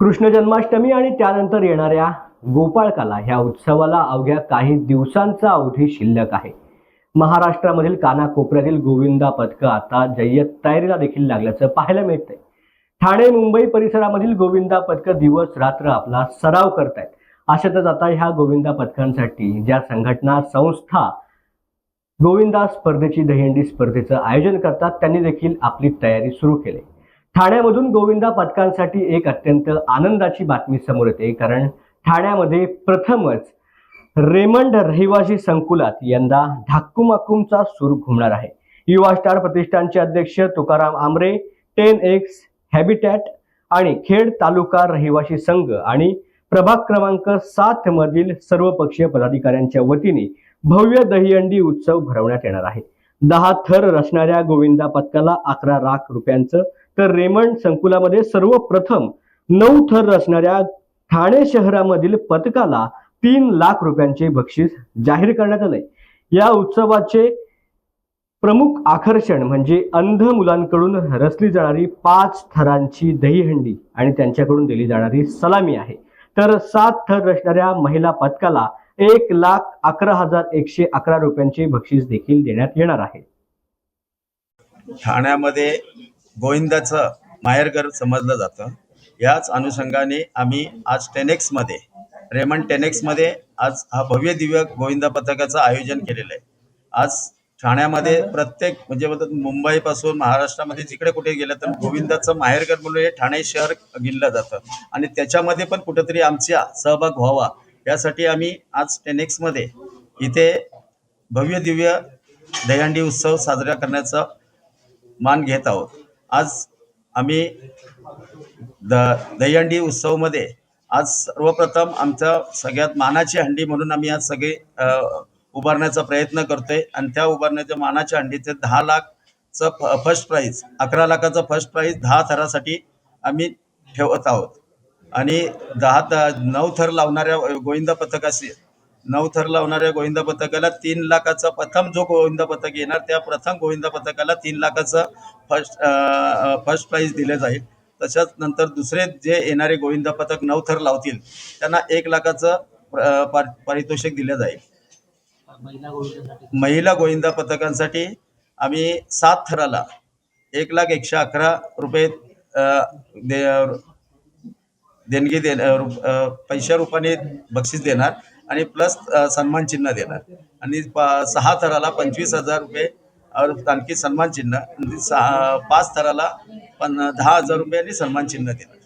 कृष्ण जन्माष्टमी आणि त्यानंतर येणाऱ्या गोपाळकाला ह्या उत्सवाला अवघ्या काही दिवसांचा अवधी शिल्लक आहे. महाराष्ट्रामधील कानाकोपऱ्यातील गोविंदा पथकं आता जय्यत तयारीला देखील लागल्याचं पाहायला मिळतंय. ठाणे मुंबई परिसरामधील गोविंदा पथकं दिवस रात्र आपला सराव करतायत. अशातच आता ह्या गोविंदा पथकांसाठी ज्या संघटना संस्था गोविंदा स्पर्धेची दहीहंडी स्पर्धेचं आयोजन करतात त्यांनी देखील आपली तयारी सुरू केली. ठाण्यामधून गोविंदा पथकांसाठी एक अत्यंत आनंदाची बातमी समोर येते कारण ठाण्यामध्ये प्रथमच रेमंड रहिवासी संकुलात यंदा ढाक्कुमाक्कुमचा सूर घुमणार आहे. युवा स्टार प्रतिष्ठानचे अध्यक्ष Tukaram Amre ten X habitat आणि खेड तालुका रहिवासी संघ आणि प्रभाग क्रमांक सात मधील सर्वपक्षीय पदाधिकाऱ्यांच्या वतीने भव्य दहीहंडी उत्सव भरवण्यात येणार आहे. दहा थर रचणाऱ्या गोविंदा पथकाला अकरा लाख रुपयांचं. तर रेमंड संकुलामध्ये सर्वप्रथम नऊ थर रचणाऱ्या ठाणे शहरामधील पथकाला तीन लाख रुपयांचे बक्षीस जाहीर करण्यात आलंय. या उत्सवाचे प्रमुख आकर्षण म्हणजे अंध मुलांकडून रचली जाणारी पाच थरांची दहीहंडी आणि त्यांच्याकडून दिली जाणारी सलामी आहे. तर सात थर रचणाऱ्या महिला पथकाला एक लाख अकरा हजार एकशे अकरा रुपयांचे बक्षीस देखील देण्यात येणार आहे. ठाण्यामध्ये गोविंदाचं माहेरघर समजलं जातं. याच अनुषंगाने आम्ही आज टेनेक्समध्ये रेमंड टेनेक्समध्ये आज हा भव्य दिव्य गोविंदा पथकाचं आयोजन केलेलं आहे. आज ठाण्यामध्ये प्रत्येक म्हणजे मुंबईपासून महाराष्ट्रामध्ये जिकडे कुठे गेलं तर गोविंदाचं माहेरघर म्हणून हे ठाणे शहर गिनलं जातं. आणि त्याच्यामध्ये पण कुठंतरी आमचा सहभाग व्हावा त्यासाठी आम्ही आज टेनेक्समध्ये इथे भव्य दिव्य दहीहंडी उत्सव साजरा करण्याचा मान घेत आहोत. आज आम्ही द दहीहंडी उत्सवमध्ये आज सर्वप्रथम आमच्या सगळ्यात मानाची हंडी म्हणून आम्ही आज सगळे उभारण्याचा प्रयत्न करतोय. आणि त्या उभारण्याच्या मानाच्या हंडीचे दहा लाखचं फ फर्स्ट प्राईज अकरा लाखाचं फर्स्ट प्राईज दहा थरासाठी आम्ही ठेवत आहोत. आणि दहा त नऊ थर लावणाऱ्या गोविंदा पथकाशी नऊ थर लावणाऱ्या गोविंदा पथकाला तीन लाखाचा प्रथम जो गोविंदा पथक येणार त्या प्रथम गोविंदा पथकाला तीन लाखाचं फर्स्ट फर्स्ट प्राईज दिले जाईल. तशाच नंतर दुसरे जे येणारे गोविंदा पथक नऊ थर लावतील त्यांना एक लाखाचं पार- पारितोषिक दिलं जाईल. महिला गोविंदा पथकांसाठी आम्ही सात थराला एक लाख एकशे अकरा रुपये दे देणगी दे रु- पैशा रूपाने बक्षीस देणार आणि प्लस सन्मान चिन्ह देणार. आणि पा- सहा थराला पंचवीस हजार रुपये आणखी सन्मान चिन्ह सहा पाच थराला पण दहा हजार रुपये आणि सन्मान चिन्ह देणार.